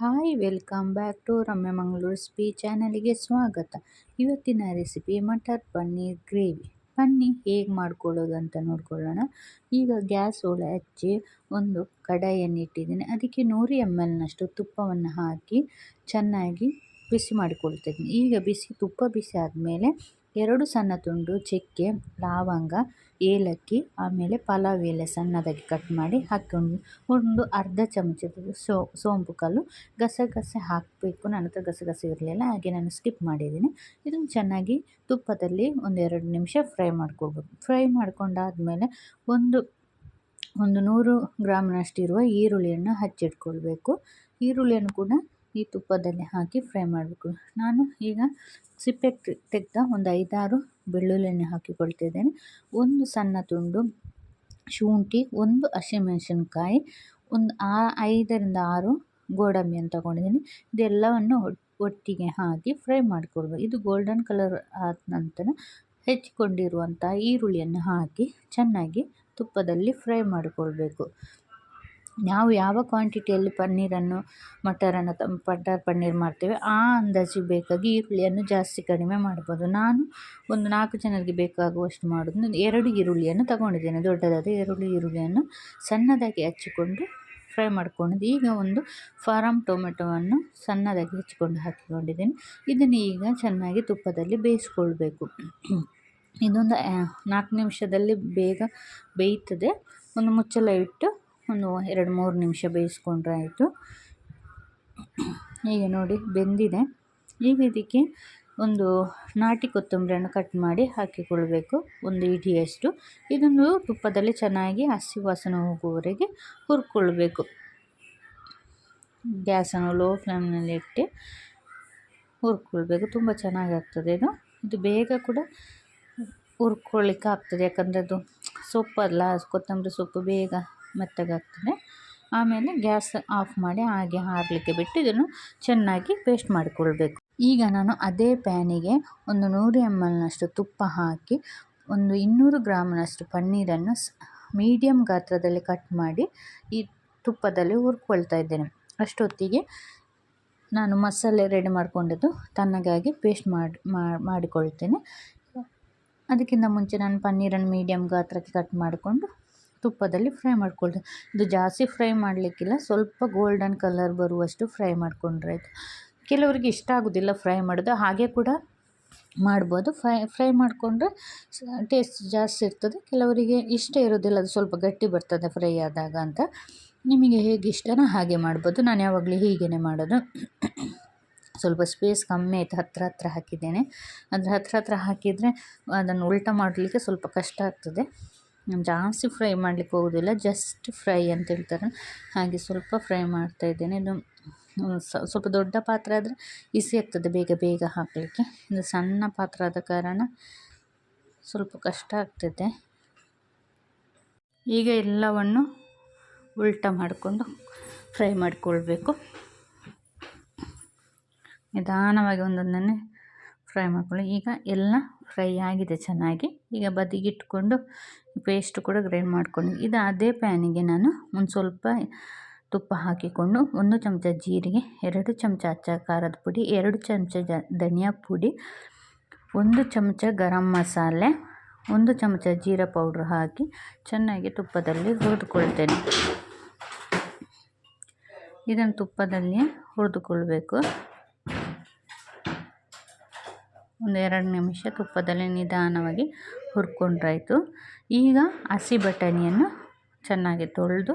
Hi, welcome back to Ramya Mangaluru ಸ್ಪೀ ಚಾನಲಿಗೆ ಸ್ವಾಗತ. ಇವತ್ತಿನ ರೆಸಿಪಿ ಮಟರ್ ಪನ್ನೀರ್ ಗ್ರೇವಿ. ಪನ್ನೀರ್ ಹೇಗೆ ಮಾಡ್ಕೊಳ್ಳೋದು ಅಂತ ನೋಡ್ಕೊಳ್ಳೋಣ. ಈಗ ಗ್ಯಾಸ್ ಒಳ ಹಚ್ಚಿ ಒಂದು ಕಡಾಯಿಯನ್ನು ಇಟ್ಟಿದ್ದೀನಿ. ಅದಕ್ಕೆ ನೂರು ಎಂ ಎಲ್ನಷ್ಟು ತುಪ್ಪವನ್ನು ಹಾಕಿ ಚೆನ್ನಾಗಿ ಬಿಸಿ ಮಾಡಿಕೊಳ್ತಿದ್ದೀನಿ. ಈಗ ಬಿಸಿ, ತುಪ್ಪ ಬಿಸಿ ಆದಮೇಲೆ ಎರಡು ಸಣ್ಣ ತುಂಡು ಚಕ್ಕೆ, ಲವಂಗ, ಏಲಕ್ಕಿ, ಆಮೇಲೆ ಪಲಾವ್ ಎಲೆ ಸಣ್ಣದಾಗಿ ಕಟ್ ಮಾಡಿ ಹಾಕ್ಕೊಂಡು ಒಂದು ಅರ್ಧ ಚಮಚದ ಸೋಂಪು ಕಲ್ಲು ಗಸಗಸೆ ಹಾಕಬೇಕು. ನನ್ನ ಹತ್ರ ಗಸಗಸೆ ಇರಲಿಲ್ಲ, ಹಾಗೆ ನಾನು ಸ್ಕಿಪ್ ಮಾಡಿದ್ದೀನಿ. ಇದನ್ನು ಚೆನ್ನಾಗಿ ತುಪ್ಪದಲ್ಲಿ ಒಂದೆರಡು ನಿಮಿಷ ಫ್ರೈ ಮಾಡ್ಕೊಳ್ಬೇಕು. ಫ್ರೈ ಮಾಡ್ಕೊಂಡಾದಮೇಲೆ ಒಂದು ಒಂದು ನೂರು ಗ್ರಾಮ್ನಷ್ಟಿರುವ ಈರುಳ್ಳಿಯನ್ನು ಹಚ್ಚಿಟ್ಕೊಳ್ಬೇಕು. ಈರುಳ್ಳಿಯನ್ನು ಕೂಡ ಈ ತುಪ್ಪದಲ್ಲಿ ಹಾಕಿ ಫ್ರೈ ಮಾಡಬೇಕು. ನಾನು ಈಗ ಸಿಪ್ಪೆ ತೆಗೆದ ಒಂದು ಐದಾರು ಬೆಳ್ಳುಳ್ಳಿಯನ್ನು ಹಾಕಿಕೊಳ್ತಿದ್ದೇನೆ. ಒಂದು ಸಣ್ಣ ತುಂಡು ಶುಂಠಿ, ಒಂದು ಹಸಿಮೆಣಸಿನ್ಕಾಯಿ, ಒಂದು ಆ, ಐದರಿಂದ ಆರು ಗೋಡಂಬಿಯನ್ನು ತಗೊಂಡಿದ್ದೀನಿ. ಇದೆಲ್ಲವನ್ನು ಒಟ್ಟಿಗೆ ಹಾಕಿ ಫ್ರೈ ಮಾಡಿಕೊಳ್ಬೇಕು. ಇದು ಗೋಲ್ಡನ್ ಕಲರ್ ಆದ ನಂತರ ಹೆಚ್ಚಿಕೊಂಡಿರುವಂಥ ಈರುಳ್ಳಿಯನ್ನು ಹಾಕಿ ಚೆನ್ನಾಗಿ ತುಪ್ಪದಲ್ಲಿ ಫ್ರೈ ಮಾಡಿಕೊಳ್ಬೇಕು. ನಾವು ಯಾವ ಕ್ವಾಂಟಿಟಿಯಲ್ಲಿ ಪನ್ನೀರನ್ನು ಮಟರನ್ನು ತ ಬಟರ್ ಪನ್ನೀರ್ ಮಾಡ್ತೇವೆ, ಆ ಅಂದಾಜಿಗೆ ಬೇಕಾಗಿ ಈರುಳ್ಳಿಯನ್ನು ಜಾಸ್ತಿ ಕಡಿಮೆ ಮಾಡ್ಬೋದು. ನಾನು ಒಂದು ನಾಲ್ಕು ಜನರಿಗೆ ಬೇಕಾಗುವಷ್ಟು ಮಾಡೋದು. ಎರಡು ಈರುಳ್ಳಿಯನ್ನು ತಗೊಂಡಿದ್ದೇನೆ. ದೊಡ್ಡದಾದ ಎರಡು ಈರುಳ್ಳಿಯನ್ನು ಸಣ್ಣದಾಗಿ ಹಚ್ಚಿಕೊಂಡು ಫ್ರೈ ಮಾಡ್ಕೊಂಡಿದ್ದು ಈಗ ಒಂದು ಫಾರಮ್ ಟೊಮೆಟೊವನ್ನು ಸಣ್ಣದಾಗಿ ಹೆಚ್ಚಿಕೊಂಡು ಹಾಕಿಕೊಂಡಿದ್ದೇನೆ. ಇದನ್ನು ಈಗ ಚೆನ್ನಾಗಿ ತುಪ್ಪದಲ್ಲಿ ಬೇಯಿಸ್ಕೊಳ್ಬೇಕು. ಇದೊಂದು ನಾಲ್ಕು ನಿಮಿಷದಲ್ಲಿ ಬೇಗ ಬೇಯ್ತದೆ. ಒಂದು ಮುಚ್ಚಳ ಇಟ್ಟು ಒಂದು ಎರಡು ಮೂರು ನಿಮಿಷ ಬೇಯಿಸ್ಕೊಂಡ್ರೆ ಆಯಿತು. ಈಗ ನೋಡಿ ಬೆಂದಿದೆ. ಈಗ ಇದಕ್ಕೆ ಒಂದು ನಾಟಿ ಕೊತ್ತಂಬರಿಯನ್ನು ಕಟ್ ಮಾಡಿ ಹಾಕಿಕೊಳ್ಬೇಕು. ಒಂದು ಇಡಿಯಷ್ಟು. ಇದನ್ನು ತುಪ್ಪದಲ್ಲಿ ಚೆನ್ನಾಗಿ ಹಸಿ ವಾಸನೆ ಹೋಗುವವರೆಗೆ ಹುರ್ಕೊಳ್ಬೇಕು ಗ್ಯಾಸನ್ನು ಲೋ ಫ್ಲೇಮ್ನಲ್ಲಿ ಇಟ್ಟು ಹುರ್ಕೊಳ್ಬೇಕು. ತುಂಬ ಚೆನ್ನಾಗಾಗ್ತದೆ ಇದು. ಇದು ಬೇಗ ಕೂಡ ಹುರ್ಕೊಳ್ಳಿಕ್ಕೆ ಆಗ್ತದೆ. ಯಾಕಂದರೆ ಅದು ಸೊಪ್ಪಲ್ಲ, ಕೊತ್ತಂಬರಿ ಸೊಪ್ಪು ಬೇಗ ಮೆತ್ತಗಾಗ್ತದೆ. ಆಮೇಲೆ ಗ್ಯಾಸ್ ಆಫ್ ಮಾಡಿ ಹಾಗೆ ಹಾರಲಿಕ್ಕೆ ಬಿಟ್ಟು ಇದನ್ನು ಚೆನ್ನಾಗಿ ಪೇಸ್ಟ್ ಮಾಡಿಕೊಳ್ಬೇಕು. ಈಗ ನಾನು ಅದೇ ಪ್ಯಾನಿಗೆ ಒಂದು ನೂರು ಎಂ ಎಲ್ನಷ್ಟು ತುಪ್ಪ ಹಾಕಿ ಒಂದು ಇನ್ನೂರು ಗ್ರಾಮ್ನಷ್ಟು ಪನ್ನೀರನ್ನು ಮೀಡಿಯಮ್ ಗಾತ್ರದಲ್ಲಿ ಕಟ್ ಮಾಡಿ ಈ ತುಪ್ಪದಲ್ಲಿ ಹುರ್ಕೊಳ್ತಾ ಇದ್ದೇನೆ. ಅಷ್ಟೊತ್ತಿಗೆ ನಾನು ಮಸಾಲೆ ರೆಡಿ ಮಾಡಿಕೊಂಡಿದ್ದು ತನ್ನಗಾಗಿ ಪೇಸ್ಟ್ ಮಾಡಿ ಮಾಡಿಕೊಳ್ತೇನೆ. ಅದಕ್ಕಿಂತ ಮುಂಚೆ ನಾನು ಪನ್ನೀರನ್ನು ಮೀಡಿಯಮ್ ಗಾತ್ರಕ್ಕೆ ಕಟ್ ಮಾಡಿಕೊಂಡು ತುಪ್ಪದಲ್ಲಿ ಫ್ರೈ ಮಾಡ್ಕೊಳ್ತೀನಿ ಇದು ಜಾಸ್ತಿ ಫ್ರೈ ಮಾಡಲಿಕ್ಕಿಲ್ಲ, ಸ್ವಲ್ಪ ಗೋಲ್ಡನ್ ಕಲರ್ ಬರುವಷ್ಟು ಫ್ರೈ ಮಾಡಿಕೊಂಡ್ರೆ ಆಯಿತು. ಕೆಲವರಿಗೆ ಇಷ್ಟ ಆಗೋದಿಲ್ಲ ಫ್ರೈ ಮಾಡೋದು, ಹಾಗೆ ಕೂಡ ಮಾಡ್ಬೋದು. ಫ್ರೈ ಫ್ರೈ ಮಾಡಿಕೊಂಡ್ರೆ ಟೇಸ್ಟ್ ಜಾಸ್ತಿ ಇರ್ತದೆ. ಕೆಲವರಿಗೆ ಇಷ್ಟ ಇರೋದಿಲ್ಲ, ಅದು ಸ್ವಲ್ಪ ಗಟ್ಟಿ ಬರ್ತದೆ ಫ್ರೈ ಆದಾಗ ಅಂತ. ನಿಮಗೆ ಹೇಗೆ ಇಷ್ಟನೋ ಹಾಗೆ ಮಾಡ್ಬೋದು. ನಾನು ಯಾವಾಗಲೂ ಹೀಗೇ ಮಾಡೋದು. ಸ್ವಲ್ಪ ಸ್ಪೇಸ್ ಕಮ್ಮಿ ಆಯಿತು, ಹತ್ರ ಹತ್ರ ಹಾಕಿದ್ದೇನೆ. ಅಂದರೆ ಹತ್ರ ಹತ್ರ ಹಾಕಿದರೆ ಅದನ್ನು ಉಲ್ಟಾ ಮಾಡಲಿಕ್ಕೆ ಸ್ವಲ್ಪ ಕಷ್ಟ ಆಗ್ತದೆ. ಜಾಸ್ತಿ ಫ್ರೈ ಮಾಡಲಿಕ್ಕೆ ಹೋಗೋದಿಲ್ಲ ಜಸ್ಟ್ ಫ್ರೈ ಅಂತ ಹೇಳ್ತಾರೆ. ಹಾಗೆ ಸ್ವಲ್ಪ ಫ್ರೈ ಮಾಡ್ತಾ ಇದ್ದೇನೆ. ಇದು ಸ್ವಲ್ಪ ದೊಡ್ಡ ಪಾತ್ರೆ ಆದರೆ ಈಸಿ ಆಗ್ತದೆ ಬೇಗ ಬೇಗ ಹಾಕಲಿಕ್ಕೆ. ಇದು ಸಣ್ಣ ಪಾತ್ರ ಆದ ಕಾರಣ ಸ್ವಲ್ಪ ಕಷ್ಟ ಆಗ್ತದೆ. ಈಗ ಎಲ್ಲವನ್ನು ಉಲ್ಟ ಮಾಡಿಕೊಂಡು ಫ್ರೈ ಮಾಡಿಕೊಳ್ಬೇಕು. ನಿಧಾನವಾಗಿ ಒಂದೊಂದನ್ನೇ ಫ್ರೈ ಮಾಡ್ಕೊಳ್ಳಿ. ಈಗ ಎಲ್ಲ ಫ್ರೈ ಆಗಿದೆ ಚೆನ್ನಾಗಿ. ಈಗ ಬದಿಗಿಟ್ಕೊಂಡು ಪೇಸ್ಟ್ ಕೂಡ ಗ್ರೈಂಡ್ ಮಾಡ್ಕೊಂಡು ಇದು ಅದೇ ಪ್ಯಾನಿಗೆ ನಾನು ಒಂದು ಸ್ವಲ್ಪ ತುಪ್ಪ ಹಾಕಿಕೊಂಡು ಒಂದು ಚಮಚ ಜೀರಿಗೆ, ಎರಡು ಚಮಚ ಅಚ್ಚ ಖಾರದ ಪುಡಿ, ಎರಡು ಚಮಚ ಧನಿಯಾ ಪುಡಿ, ಒಂದು ಚಮಚ ಗರಂ ಮಸಾಲೆ, ಒಂದು ಚಮಚ ಜೀರಾ ಪೌಡ್ರ್ ಹಾಕಿ ಚೆನ್ನಾಗಿ ತುಪ್ಪದಲ್ಲಿ ಹುರಿದುಕೊಳ್ತೇನೆ. ಇದನ್ನು ತುಪ್ಪದಲ್ಲಿ ಹುರಿದುಕೊಳ್ಬೇಕು. ಒಂದು ಎರಡು ನಿಮಿಷ ತುಪ್ಪದಲ್ಲಿ ನಿಧಾನವಾಗಿ ಹುರ್ಕೊಂಡ್ರಾಯಿತು. ಈಗ ಹಸಿ ಬಟಾಣಿಯನ್ನು ಚೆನ್ನಾಗಿ ತೊಳೆದು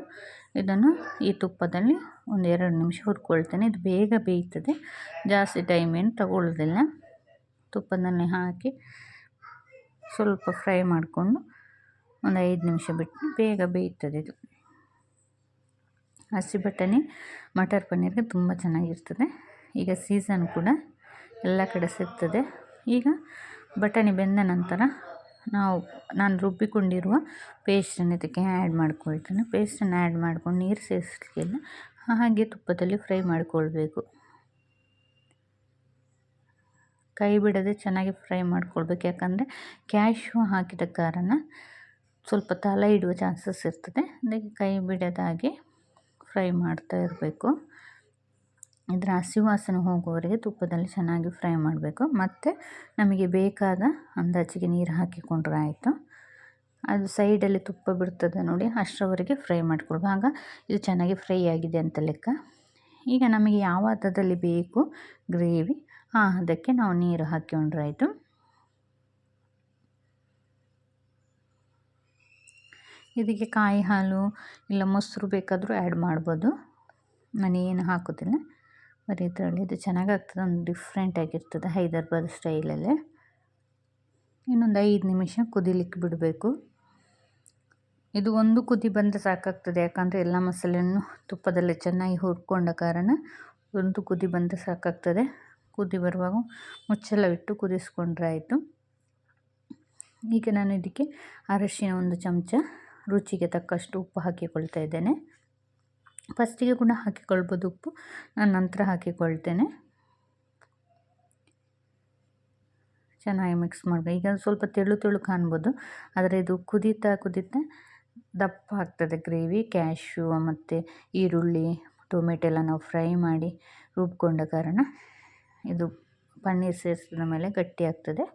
ಇದನ್ನು ಈ ತುಪ್ಪದಲ್ಲಿ ಒಂದೆರಡು ನಿಮಿಷ ಹುರ್ಕೊಳ್ತೇನೆ. ಇದು ಬೇಗ ಬೇಯ್ತದೆ. ಜಾಸ್ತಿ ಟೈಮ್ ಏನು ತಗೊಳ್ಳೋದಿಲ್ಲ. ತುಪ್ಪದಲ್ಲಿ ಹಾಕಿ ಸ್ವಲ್ಪ ಫ್ರೈ ಮಾಡಿಕೊಂಡು ಒಂದು ಐದು ನಿಮಿಷ ಬಿಟ್ಟು ಬೇಗ ಬೇಯ್ತದೆ ಇದು. ಹಸಿ ಬಟಾಣಿ, ಮಟರ್ ಪನ್ನೀರ್ಗೆ ತುಂಬ ಚೆನ್ನಾಗಿರ್ತದೆ. ಈಗ ಸೀಸನ್ ಕೂಡ ಎಲ್ಲ ಕಡೆ ಸಿಗ್ತದೆ. ಈಗ ಬಟಾಣಿ ಬೆಂದ ನಂತರ ನಾವು, ನಾನು ರುಬ್ಬಿಕೊಂಡಿರುವ ಪೇಸ್ಟನ್ನು ಇದಕ್ಕೆ ಆ್ಯಡ್ ಮಾಡ್ಕೊಳ್ತೇನೆ. ಪೇಸ್ಟನ್ನು ಆ್ಯಡ್ ಮಾಡ್ಕೊಂಡು ನೀರು ಸೇರಿಸಲಿಕ್ಕೆಲ್ಲ ಹಾಗೆ ತುಪ್ಪದಲ್ಲಿ ಫ್ರೈ ಮಾಡಿಕೊಳ್ಬೇಕು. ಕೈ ಬಿಡದೆ ಚೆನ್ನಾಗಿ ಫ್ರೈ ಮಾಡಿಕೊಳ್ಬೇಕು, ಯಾಕಂದರೆ ಕ್ಯಾಶು ಹಾಕಿದ ಕಾರಣ ಸ್ವಲ್ಪ ತಲೆ ಇಡುವ ಚಾನ್ಸಸ್ ಇರ್ತದೆ. ಅದಕ್ಕೆ ಕೈ ಬಿಡದಾಗೆ ಫ್ರೈ ಮಾಡ್ತಾ ಇರಬೇಕು. ಇದರ ಹಸಿ ವಾಸನೆ ಹೋಗುವವರೆಗೆ ತುಪ್ಪದಲ್ಲಿ ಚೆನ್ನಾಗಿ ಫ್ರೈ ಮಾಡಬೇಕು. ಮತ್ತು ನಮಗೆ ಬೇಕಾದ ಅಂದಾಜಿಗೆ ನೀರು ಹಾಕಿಕೊಂಡ್ರೆ ಆಯಿತು. ಅದು ಸೈಡಲ್ಲಿ ತುಪ್ಪ ಬಿಡ್ತದೆ ನೋಡಿ, ಅಷ್ಟರವರೆಗೆ ಫ್ರೈ ಮಾಡ್ಕೊಳ್ಬೇಕು. ಆಗ ಇದು ಚೆನ್ನಾಗಿ ಫ್ರೈ ಆಗಿದೆ ಅಂತ ಲೆಕ್ಕ. ಈಗ ನಮಗೆ ಯಾವ ಹದದಲ್ಲಿ ಬೇಕು ಗ್ರೇವಿ, ಆ ಹದಕ್ಕೆ ನಾವು ನೀರು ಹಾಕಿಕೊಂಡ್ರೆ ಆಯಿತು. ಇದಕ್ಕೆ ಕಾಯಿ ಹಾಲು ಇಲ್ಲ ಮೊಸರು ಬೇಕಾದರೂ ಆ್ಯಡ್ ಮಾಡ್ಬೋದು. ನಾನು ಹಾಕೋದಿಲ್ಲ. ಬರೀ ಇದು ಚೆನ್ನಾಗಾಗ್ತದೆ, ಒಂದು ಡಿಫ್ರೆಂಟಾಗಿರ್ತದೆ ಹೈದರಾಬಾದ್ ಸ್ಟೈಲಲ್ಲೇ. ಇನ್ನೊಂದು ಐದು ನಿಮಿಷ ಕುದಿಲಿಕ್ಕೆ ಬಿಡಬೇಕು. ಇದು ಒಂದು ಕುದಿ ಬಂದರೆ ಸಾಕಾಗ್ತದೆ, ಯಾಕಂದರೆ ಎಲ್ಲ ಮಸಾಲೆಯನ್ನು ತುಪ್ಪದಲ್ಲಿ ಚೆನ್ನಾಗಿ ಹುರ್ಕೊಂಡ ಕಾರಣ ಒಂದು ಕುದಿ ಬಂದರೆ ಸಾಕಾಗ್ತದೆ. ಕುದಿ ಬರುವಾಗ ಮುಚ್ಚಳವಿಟ್ಟು ಕುದಿಸ್ಕೊಂಡ್ರೆ ಆಯಿತು. ಈಗ ನಾನು ಇದಕ್ಕೆ ಅರಶಿನ ಒಂದು ಚಮಚ, ರುಚಿಗೆ ತಕ್ಕಷ್ಟು ಉಪ್ಪು ಹಾಕಿಕೊಳ್ತಾ ಇದ್ದೇನೆ. ಫಸ್ಟಿಗೆ ಕೂಡ ಹಾಕಿಕೊಳ್ಬೋದು ಉಪ್ಪು, ನಾನು ನಂತರ ಹಾಕಿಕೊಳ್ತೇನೆ. ಚೆನ್ನಾಗಿ ಮಿಕ್ಸ್ ಮಾಡಬೇಕು. ಈಗ ಸ್ವಲ್ಪ ತೆಳು ತೆಳು ಕಾಣ್ಬೋದು, ಆದರೆ ಇದು ಕುದೀತಾ ಕುದೀತಾ ದಪ್ಪ ಆಗ್ತದೆ ಗ್ರೇವಿ ಕ್ಯಾಶ್ಯೂ ಮತ್ತು ಈರುಳ್ಳಿ, ಟೊಮೆಟೊ ಎಲ್ಲ ನಾವು ಫ್ರೈ ಮಾಡಿ ರುಬ್ಕೊಂಡ ಕಾರಣ ಇದು ಪನ್ನೀರ್ ಸೇರಿಸಿದ ಮೇಲೆ ಗಟ್ಟಿ ಆಗ್ತದೆ.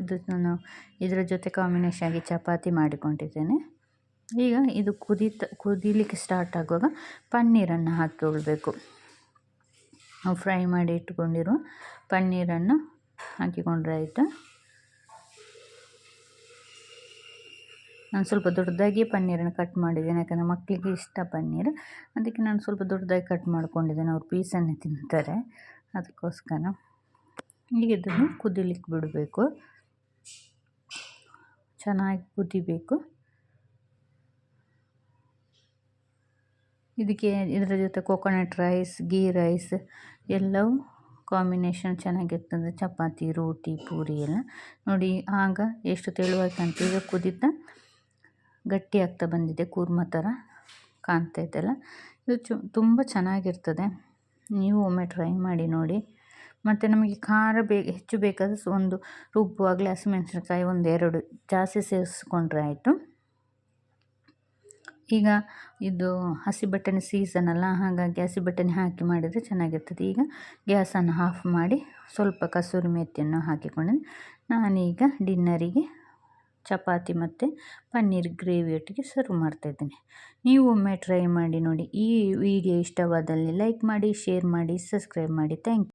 ಇದು ನಾನು ಇದರ ಜೊತೆ ಕಾಂಬಿನೇಷನ್ ಆಗಿ ಚಪಾತಿ ಮಾಡಿಕೊಂಡಿದ್ದೇನೆ. ಈಗ ಇದು ಕುದಿತ, ಕುದಿಲಿಕ್ಕೆ ಸ್ಟಾರ್ಟ್ ಆಗುವಾಗ ಪನ್ನೀರನ್ನು ಹಾಕಿಕೊಳ್ಬೇಕು. ಫ್ರೈ ಮಾಡಿ ಇಟ್ಕೊಂಡಿರುವ ಪನ್ನೀರನ್ನು ಹಾಕಿಕೊಂಡ್ರೆ ಆಯಿತು? ನಾನು ಸ್ವಲ್ಪ ದೊಡ್ಡದಾಗಿ ಪನ್ನೀರನ್ನು ಕಟ್ ಮಾಡಿದ್ದೇನೆ, ಯಾಕಂದರೆ ಮಕ್ಕಳಿಗೆ ಇಷ್ಟ ಪನ್ನೀರ್. ಅದಕ್ಕೆ ನಾನು ಸ್ವಲ್ಪ ದೊಡ್ಡದಾಗಿ ಕಟ್ ಮಾಡ್ಕೊಂಡಿದ್ದೇನೆ, ಅವ್ರು ಪೀಸನ್ನು ತಿಂತಾರೆ. ಅದಕ್ಕೋಸ್ಕರ ಈಗ ಇದನ್ನು ಕುದಿಲಿಕ್ಕೆ ಬಿಡಬೇಕು. ಚೆನ್ನಾಗಿ ಕುದಿಬೇಕು. ಇದಕ್ಕೆ ಇದರ ಜೊತೆ ಕೊಕೊನಟ್ ರೈಸ್ ಗೀ ರೈಸ್ ಎಲ್ಲವೂ ಕಾಂಬಿನೇಷನ್ ಚೆನ್ನಾಗಿರ್ತದೆ. ಚಪಾತಿ, ರೋಟಿ, ಪೂರಿ ಎಲ್ಲ. ನೋಡಿ, ಆಗ ಎಷ್ಟು ತೆಳುವಾಗಿ ಕಾಣ್ತದೆ. ಈಗ ಕುದೀತಾ ಗಟ್ಟಿ ಆಗ್ತಾ ಬಂದಿದೆ. ಕೂರ್ಮ ಥರ ಕಾಣ್ತಾ ಇದೆಲ್ಲ ಇದು ಚು, ತುಂಬ ಚೆನ್ನಾಗಿರ್ತದೆ. ನೀವು ಒಮ್ಮೆ ಟ್ರೈ ಮಾಡಿ ನೋಡಿ. ಮತ್ತು ನಮಗೆ ಖಾರ ಬೇ, ಹೆಚ್ಚು ಬೇಕಾದರೆ ಒಂದು ರುಬ್ಬುವಾಗಲೇ ಹಸಿಮೆಣಸಿನಕಾಯಿ ಒಂದು ಎರಡು ಜಾಸ್ತಿ ಸೇರಿಸ್ಕೊಂಡ್ರೆ ಆಯಿತು. ಈಗ ಇದು ಹಸಿ ಬಟಾಣಿ ಸೀಸನ್ ಅಲ್ಲ, ಹಾಗಾಗಿ ಹಸಿ ಬಟಾಣಿ ಹಾಕಿ ಮಾಡಿದರೆ ಚೆನ್ನಾಗಿರ್ತದೆ. ಈಗ ಗ್ಯಾಸನ್ನು ಆಫ್ ಮಾಡಿ ಸ್ವಲ್ಪ ಕಸೂರಿ ಮೆತ್ತಿಯನ್ನು ಹಾಕಿಕೊಂಡು ನಾನೀಗ ಡಿನ್ನರಿಗೆ ಚಪಾತಿ ಮತ್ತು ಪನ್ನೀರ್ ಗ್ರೇವಿ ಒಟ್ಟಿಗೆ ಸರ್ವ್ ಮಾಡ್ತಾಯಿದ್ದೀನಿ ನೀವು ಒಮ್ಮೆ ಟ್ರೈ ಮಾಡಿ ನೋಡಿ. ಈ ವಿಡಿಯೋ ಇಷ್ಟವಾದಲ್ಲಿ ಲೈಕ್ ಮಾಡಿ ಶೇರ್ ಮಾಡಿ ಸಬ್ಸ್ಕ್ರೈಬ್ ಮಾಡಿ. Thank you